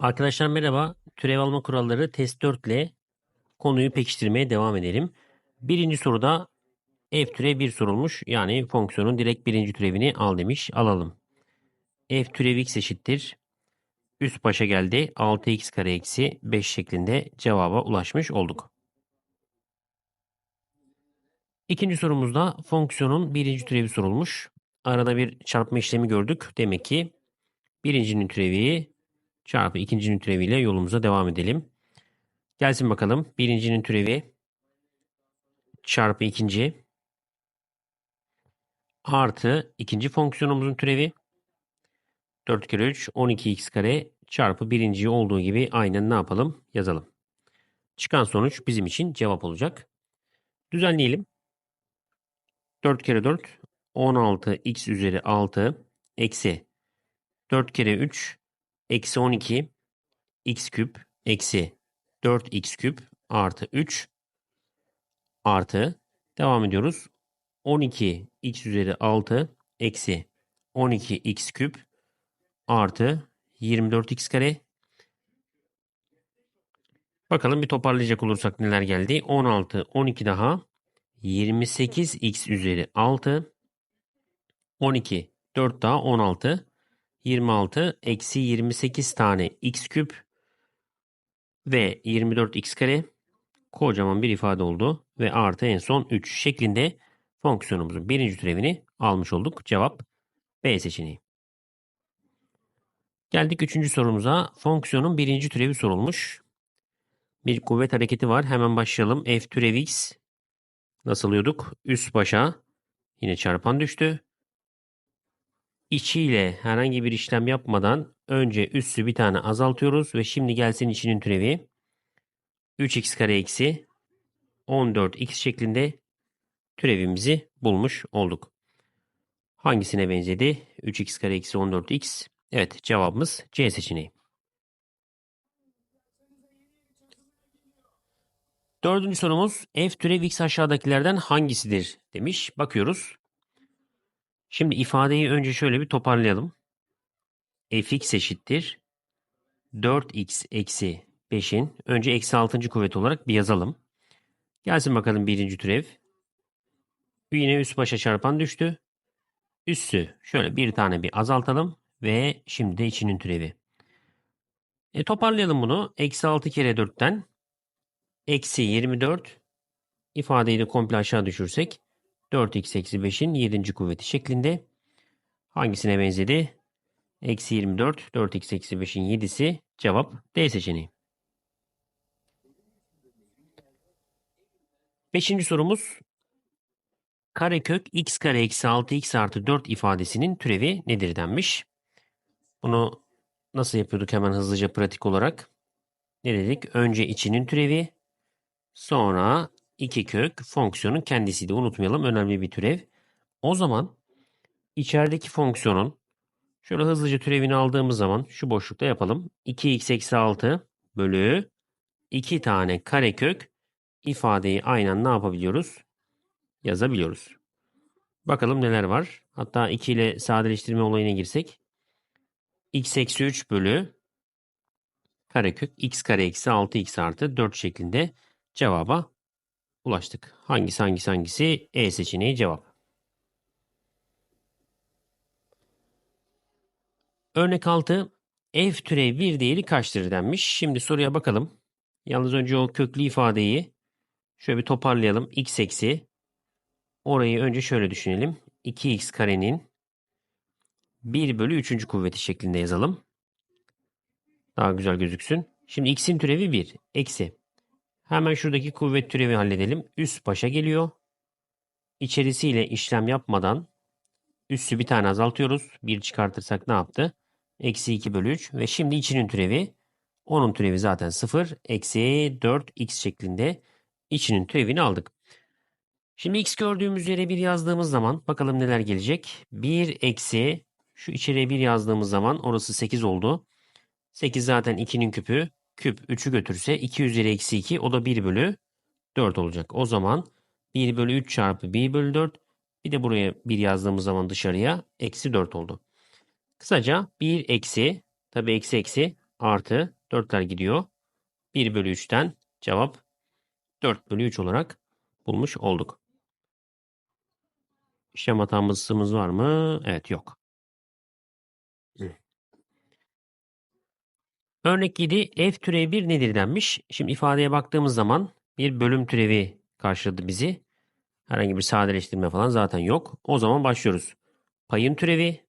Arkadaşlar merhaba. Türev alma kuralları test 4 ile konuyu pekiştirmeye devam edelim. Birinci soruda f türev 1 sorulmuş. Yani fonksiyonun direkt birinci türevini al demiş. Alalım. f türev x eşittir. Üst başa geldi. 6x kare eksi 5 şeklinde cevaba ulaşmış olduk. İkinci sorumuzda fonksiyonun birinci türevi sorulmuş. Arada bir çarpma işlemi gördük. Demek ki birincinin türevi çarpı ikincinin türeviyle yolumuza devam edelim. Gelsin bakalım. Birincinin türevi çarpı ikinci artı ikinci fonksiyonumuzun türevi 4 kere 3 12x kare çarpı birinci olduğu gibi aynen ne yapalım yazalım. Çıkan sonuç bizim için cevap olacak. Düzenleyelim. 4 kere 4 16 x üzeri 6 eksi 4 kere 3 eksi 12 x küp eksi 4x küp artı 3 artı devam ediyoruz. 12 x üzeri 6 eksi 12 x küp artı 24x kare. Bakalım bir toparlayacak olursak neler geldi. 16, 12 daha 28x üzeri 6 12, 4 daha 16 26 eksi 28 tane x küp ve 24x kare kocaman bir ifade oldu ve artı en son 3 şeklinde fonksiyonumuzun birinci türevini almış olduk. Cevap B seçeneği. Geldik üçüncü sorumuza. Fonksiyonun birinci türevi sorulmuş. Bir kuvvet hareketi var. Hemen başlayalım. F türev x nasıl alıyorduk? Üst başa yine çarpan düştü içiyle herhangi bir işlem yapmadan önce üssü bir tane azaltıyoruz ve şimdi gelsin içinin türevi 3x kare eksi 14x şeklinde türevimizi bulmuş olduk. Hangisine benzedi? 3x kare eksi 14x. Evet cevabımız C seçeneği. Dördüncü sorumuz f türev x aşağıdakilerden hangisidir demiş. Bakıyoruz. Şimdi ifadeyi önce şöyle bir toparlayalım. fx eşittir 4x eksi 5'in önce eksi 6. kuvvet olarak bir yazalım. Gelsin bakalım birinci türev. Yine üst başa çarpan düştü. Üssü şöyle bir tane bir azaltalım ve şimdi de içinin türevi. E, toparlayalım bunu. Eksi 6 kere 4'ten eksi 24 ifadeyi de komple aşağı düşürsek 4x eksi 5'in 7. kuvveti şeklinde. Hangisine benzedi? Eksi 24, 4x eksi 5'in 7'si cevap D seçeneği. Beşinci sorumuz karekök x kare eksi 6x artı 4 ifadesinin türevi nedir denmiş. Bunu nasıl yapıyorduk hemen hızlıca pratik olarak? Ne dedik? Önce içinin türevi, sonra 2 kök fonksiyonun kendisi de unutmayalım önemli bir türev. O zaman içerideki fonksiyonun şöyle hızlıca türevini aldığımız zaman şu boşlukta yapalım. 2x eksi 6 bölü 2 tane karekök ifadeyi aynen ne yapabiliyoruz? Yazabiliyoruz. Bakalım neler var. Hatta 2 ile sadeleştirme olayına girsek. x eksi 3 bölü karekök x kare eksi 6x artı 4 şeklinde cevaba ulaştık. Hangisi hangisi hangisi? E seçeneği cevap. Örnek 6. F türev 1 değeri kaçtır denmiş. Şimdi soruya bakalım. Yalnız önce o köklü ifadeyi şöyle bir toparlayalım. x eksi orayı önce şöyle düşünelim. 2x karenin 1 bölü 3. kuvveti şeklinde yazalım. Daha güzel gözüksün. Şimdi x'in türevi 1. Eksi Hemen şuradaki kuvvet türevi halledelim. Üst başa geliyor. İçerisiyle işlem yapmadan üssü bir tane azaltıyoruz. Bir çıkartırsak ne yaptı? Eksi 2 bölü 3 ve şimdi içinin türevi onun türevi zaten 0. Eksi 4x şeklinde içinin türevini aldık. Şimdi x gördüğümüz yere 1 yazdığımız zaman bakalım neler gelecek. 1 eksi şu içeriye 1 yazdığımız zaman orası 8 oldu. 8 zaten 2'nin küpü küp 3'ü götürse 2 üzeri eksi 2 o da 1 bölü 4 olacak. O zaman 1 bölü 3 çarpı 1 bölü 4 bir de buraya 1 yazdığımız zaman dışarıya eksi 4 oldu. Kısaca 1 eksi tabi eksi eksi artı 4'ler gidiyor. 1 bölü 3'ten cevap 4 bölü 3 olarak bulmuş olduk. İşlem hatamızımız var mı? Evet yok. Örnek 7 f türevi 1 nedir denmiş. Şimdi ifadeye baktığımız zaman bir bölüm türevi karşıladı bizi. Herhangi bir sadeleştirme falan zaten yok. O zaman başlıyoruz. Payın türevi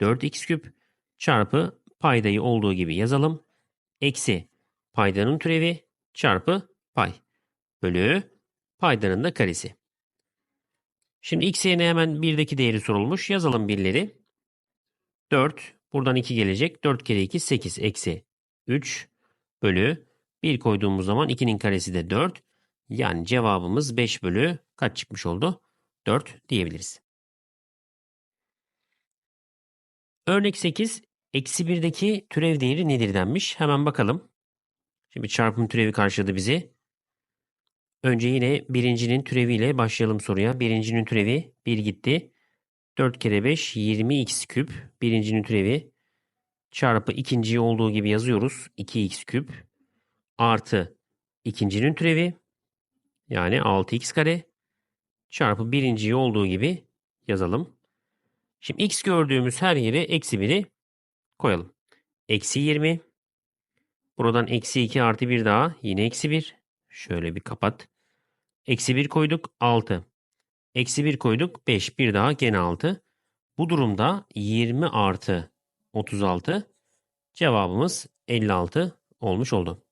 4x küp çarpı paydayı olduğu gibi yazalım. Eksi paydanın türevi çarpı pay bölü paydanın da karesi. Şimdi x yerine hemen 1'deki değeri sorulmuş. Yazalım birleri. 4. Buradan 2 gelecek. 4 kere 2 8 eksi 3 bölü 1 koyduğumuz zaman 2'nin karesi de 4. Yani cevabımız 5 bölü kaç çıkmış oldu? 4 diyebiliriz. Örnek 8. Eksi 1'deki türev değeri nedir denmiş. Hemen bakalım. Şimdi çarpım türevi karşıladı bizi. Önce yine birincinin türeviyle başlayalım soruya. Birincinin türevi 1 gitti. 4 kere 5 20x küp. Birincinin türevi çarpı ikinciyi olduğu gibi yazıyoruz. 2x küp artı ikincinin türevi yani 6x kare çarpı birinciyi olduğu gibi yazalım. Şimdi x gördüğümüz her yere eksi 1'i koyalım. Eksi 20. Buradan eksi 2 artı 1 daha yine eksi 1. Şöyle bir kapat. Eksi 1 koyduk 6. Eksi 1 koyduk 5. Bir daha gene 6. Bu durumda 20 artı 36 cevabımız 56 olmuş oldu.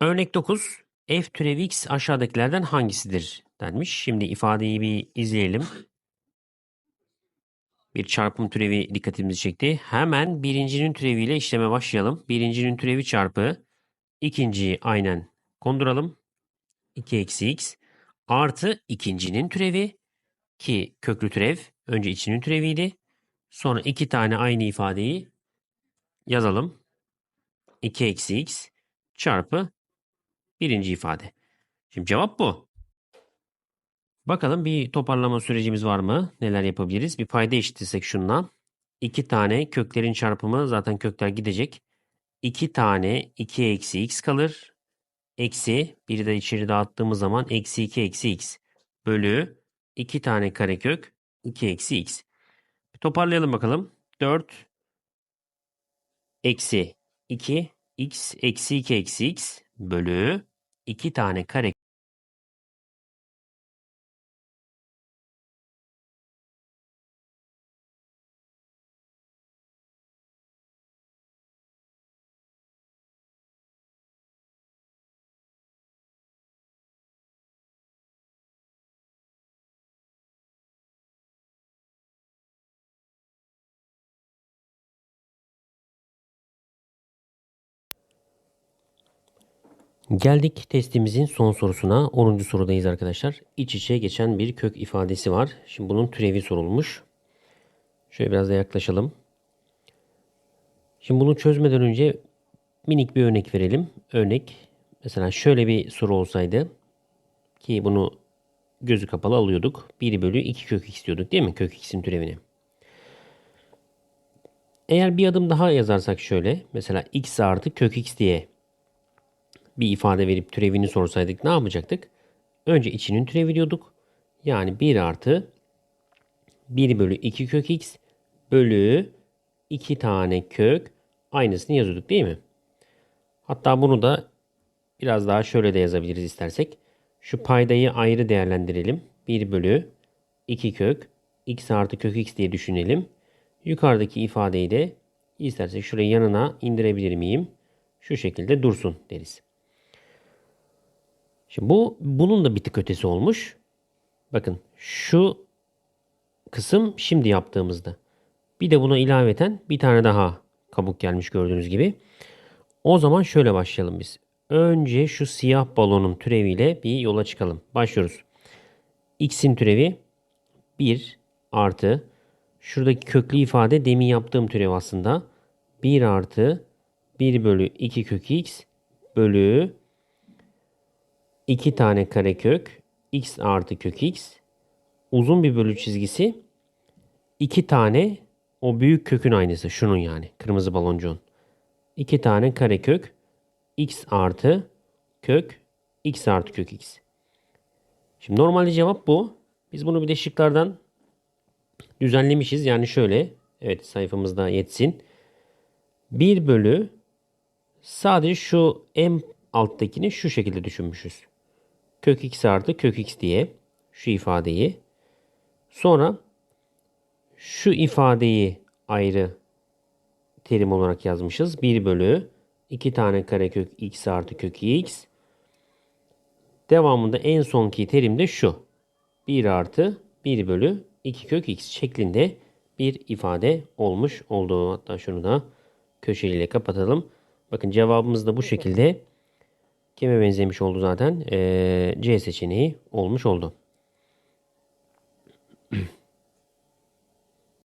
Örnek 9. F türevi x aşağıdakilerden hangisidir denmiş. Şimdi ifadeyi bir izleyelim. Bir çarpım türevi dikkatimizi çekti. Hemen birincinin türeviyle işleme başlayalım. Birincinin türevi çarpı ikinciyi aynen konduralım. 2 eksi x artı ikincinin türevi ki köklü türev önce içinin türeviydi. Sonra iki tane aynı ifadeyi yazalım. 2 eksi x çarpı birinci ifade. Şimdi cevap bu. Bakalım bir toparlama sürecimiz var mı? Neler yapabiliriz? Bir payda eşitlesek şundan. 2 tane köklerin çarpımı zaten kökler gidecek. 2 tane 2 eksi x kalır. Eksi biri de içeri dağıttığımız zaman eksi 2 eksi x bölü 2 tane karekök 2 eksi x. Bir toparlayalım bakalım. 4 eksi 2 x eksi 2 eksi x bölü 2 tane kare Geldik testimizin son sorusuna. 10. sorudayız arkadaşlar. İç içe geçen bir kök ifadesi var. Şimdi bunun türevi sorulmuş. Şöyle biraz da yaklaşalım. Şimdi bunu çözmeden önce minik bir örnek verelim. Örnek mesela şöyle bir soru olsaydı ki bunu gözü kapalı alıyorduk. 1 bölü 2 kök x diyorduk değil mi? Kök x'in türevini. Eğer bir adım daha yazarsak şöyle. Mesela x artı kök x diye bir ifade verip türevini sorsaydık ne yapacaktık? Önce içinin türevi diyorduk. Yani 1 artı 1 bölü 2 kök x bölü 2 tane kök aynısını yazıyorduk değil mi? Hatta bunu da biraz daha şöyle de yazabiliriz istersek. Şu paydayı ayrı değerlendirelim. 1 bölü 2 kök x artı kök x diye düşünelim. Yukarıdaki ifadeyi de istersek şuraya yanına indirebilir miyim? Şu şekilde dursun deriz. Şimdi bu bunun da bir tık ötesi olmuş. Bakın şu kısım şimdi yaptığımızda. Bir de buna ilaveten bir tane daha kabuk gelmiş gördüğünüz gibi. O zaman şöyle başlayalım biz. Önce şu siyah balonun türeviyle bir yola çıkalım. Başlıyoruz. X'in türevi 1 artı şuradaki köklü ifade demin yaptığım türev aslında. 1 artı 1 bölü 2 kök x bölü 2 tane karekök x artı kök x uzun bir bölü çizgisi 2 tane o büyük kökün aynısı. Şunun yani. Kırmızı baloncuğun. 2 tane karekök x artı kök x artı kök x. Şimdi normalde cevap bu. Biz bunu bir de şıklardan düzenlemişiz. Yani şöyle. Evet sayfamızda yetsin. 1 bölü sadece şu en alttakini şu şekilde düşünmüşüz. Kök x artı kök x diye şu ifadeyi. Sonra şu ifadeyi ayrı terim olarak yazmışız. 1 bölü 2 tane karekök x artı kök x. Devamında en sonki terim de şu. 1 artı 1 bölü 2 kök x şeklinde bir ifade olmuş oldu. Hatta şunu da köşeyle kapatalım. Bakın cevabımız da bu şekilde kime benzemiş oldu zaten? Ee, C seçeneği olmuş oldu.